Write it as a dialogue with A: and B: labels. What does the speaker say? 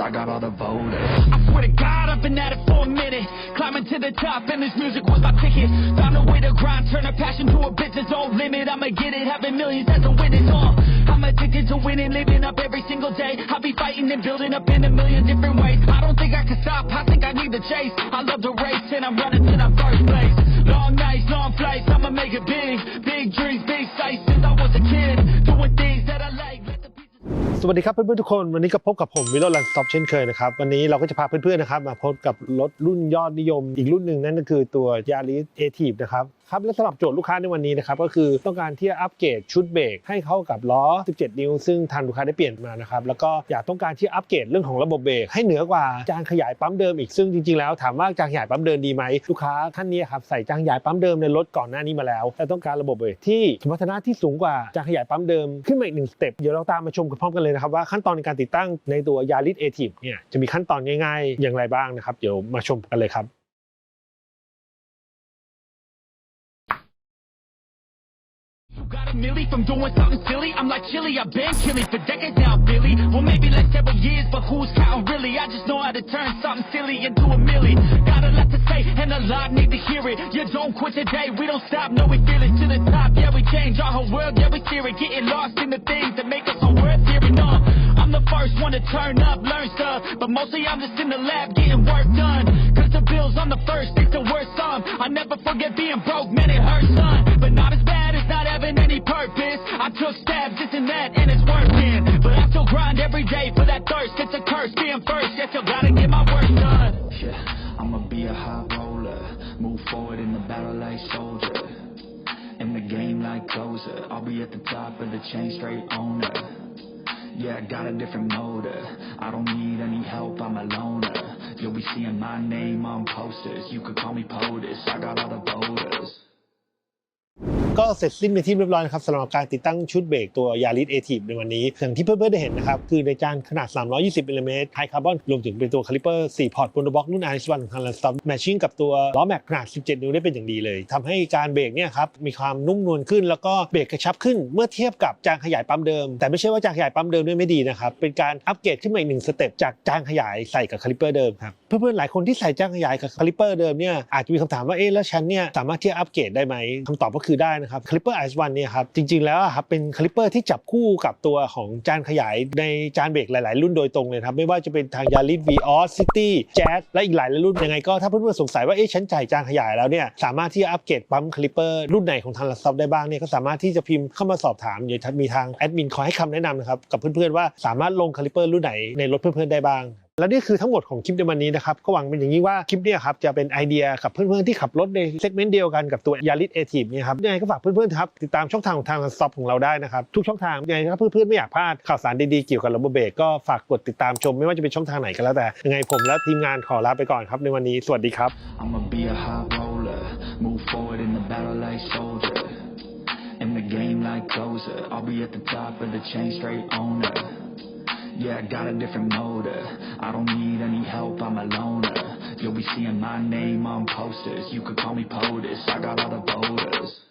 A: I got all the voters.
B: I swear to God, I've been at it for a minute. Climbing to the top, and this music was my ticket. Found a way to grind, turn a passion to a business. No limit, I'ma get it. Having millions as a witness. all. I'm addicted to winning, living up every single day. I'll be fighting and building up in a million different ways. I don't think I can stop. I think I need the chase. I love to race, and I'm running till I'm first place.
C: วัสดีครับเพื่อนๆทุกคนวันนี้ก็พบกับผมวิโรจน์ลันสต็อปเช่นเคยนะครับวันนี้เราก็จะพาเพื่อนๆนะครับมาพบกับรถรุ่นยอดนิยม อีกรุ่นหนึ่งนั่นก็คือตัว Yaris a t i v นะครับครับและสำหรับโจทย์ลูกค้าในวันนี้นะครับก็คือต้องการที่จะอัปเกรดชุดเบรกให้เข้ากับล้อ 17 นิ้ว ซึ่งทางลูกค้าได้เปลี่ยนมานะครับแล้วก็อยากต้องการที่อัปเกรดเรื่องของระบบเบรกให้เหนือกว่าจานขยายปั๊มเดิมอีกซึ่งจริงๆแล้วถามว่าจานขยายปั๊มเดิมดีไหมลูกค้าท่านนี้ครับใส่จานขยายปั๊มเดิมในรถก่อนหน้านี้มาแล้ว แต่ต้องการระบบเบรกที่สมรรถนะที่สูงกว่าจานขยายปั๊มเดิมขึ้นมาอีกหนึ่งสเต็ปเดี๋ยวเราตามมาชมกันพร้อมกันเลยนะครับว่าขั้นตอนในการติดตั้งในตัว Yaris a t i v เนี่ยจะมีขั้นตอนง่ายๆ อย่างไรบ้างนะครับ เดี๋ยวมาชมกันเลยครับ
B: You got a milli from doing something silly? I'm like chilly, I've been killing for decades now, Billy. Well, maybe like several years, but who's counting really? I just know how to turn something silly into a milli. And a lot need to hear it. You don't quit today, we don't stop, no, we feel it to the top. Yeah, we change our whole world, yeah, we steer it. Getting lost in the things that make us so worth hearing on. I'm the first one to turn up, learn stuff, but mostly I'm just in the lab getting work done. Cause the bills on the first, it's the worst some. I never forget being broke, man, it hurts, son. But not as bad as not having any purpose. I took stabs, this and that, and it's working. But I still grind every day for that thirst. It's a curse being first, yet still gotta get my
A: closer. I'll be at the top of the chain, straight owner. Yeah, I got a different motor. I don't need any help, I'm a loner. You'll be seeing my name on posters. You could call me POTUS. I got all the voters.
C: ก็เสร็จสิ้นเป็นที่เรียบร้อยนะครับสำหรับการติดตั้งชุดเบรกตัว Yaris a t i v ในวันนี้อย่างที่เพื่อนๆได้เห็นนะครับคือในจานขนาด 320มิลลิเมตรไฮคาร์บอนรวมถึงเป็นตัวคาลิเปอร์ 4 พอร์ตบนบ็อกรุ่น RS1 ของทาง Lansdorf แมชชิ่งกับตัวล้อแม็กขนาด 17 นิ้วได้เป็นอย่างดีเลยทำให้การเบรกเนี่ยครับมีความนุ่มนวลขึ้น แล้วก็เบรกกระชับขึ้นเมื่อเทียบกับจานขยายปั๊มเดิม แต่ไม่ใช่ว่าจานขยายปั๊มเดิมด้วยไม่ดีนะครับเป็นการอัปเกรดขึ้นมาอีกหนึ่งสเต็ปจากจานขยายใส่กับคาลิเปอร์เดิมครับเพื่อนๆหลายคนที่ใส่จานขยายกับคาลิเปอร์เดิมเนี่ยอาจจะมีคำถามว่าเอ๊ะแล้วฉันเนี่ยสามารถที่จะอัปเกรดได้ไหมคำตอบก็คือได้นะครับคาลิเปอร์ RS1 เนี่ยครับจริงๆแล้วครับเป็นคาลิเปอร์ที่จับคู่กับตัวของจานขยายในจานเบรกหลาย ๆ รุ่นโดยตรงเลยครับไม่ว่าจะเป็นทาง Yaris Vios City Jazz และอีกหลายรุ่นยังไงก็ถ้าเพื่อนๆสงสัยว่าเอ๊ะฉันจ่ายจานขยายแล้วเนี่ยสามารถที่จะอัปเกรดปั๊มคาลิเปอร์รุ่นไหนของทางลัสซอฟได้บ้างเนี่ยก็สามารถที่จะพิมพ์เข้ามาสอบถามเดี๋ยวมีทางแอดมินคอยให้คำแนะนำนะครับกับเพื่อนๆว่าสามารถลงคาลิเปอร์รุ่นไหนในรถเพื่อนๆได้บ้าง และนี่คือทั้งหมดของคลิปในวันนี้นะครับก็หวังเป็นอย่างนี้ว่าคลิปเนี้ครับจะเป็นไอเดียกับเพื่อนๆที่ขับรถในเซกเมนต์เดียวกันกับตัว Yaris a t i v เนี่ครับยังไงก็ฝากเพื่อนๆครับติดตามช่องทางของทางสต็อปของเราได้นะครับทุกช่องทางยังไงถ้าเพื่อนๆไม่อยากพลาดข่าวสารดีๆเกี่ยวกับระบบเบรกก็ฝากกดติดตามชม ไม่ว่าจะเป็นช่องทางไหนก็แล้วแต่ยังไงผมและทีมงานขอลาไปก่อนครับในวันนี้สวัสดีครับ
A: In the battle like soldier. In the game like closer. I'll be at the top of the chain, straight owner. Yeah, I got a different motor. I don't need any help, I'm a loner. You'll be seeing my name on posters. You could call me POTUS. I got all the voters.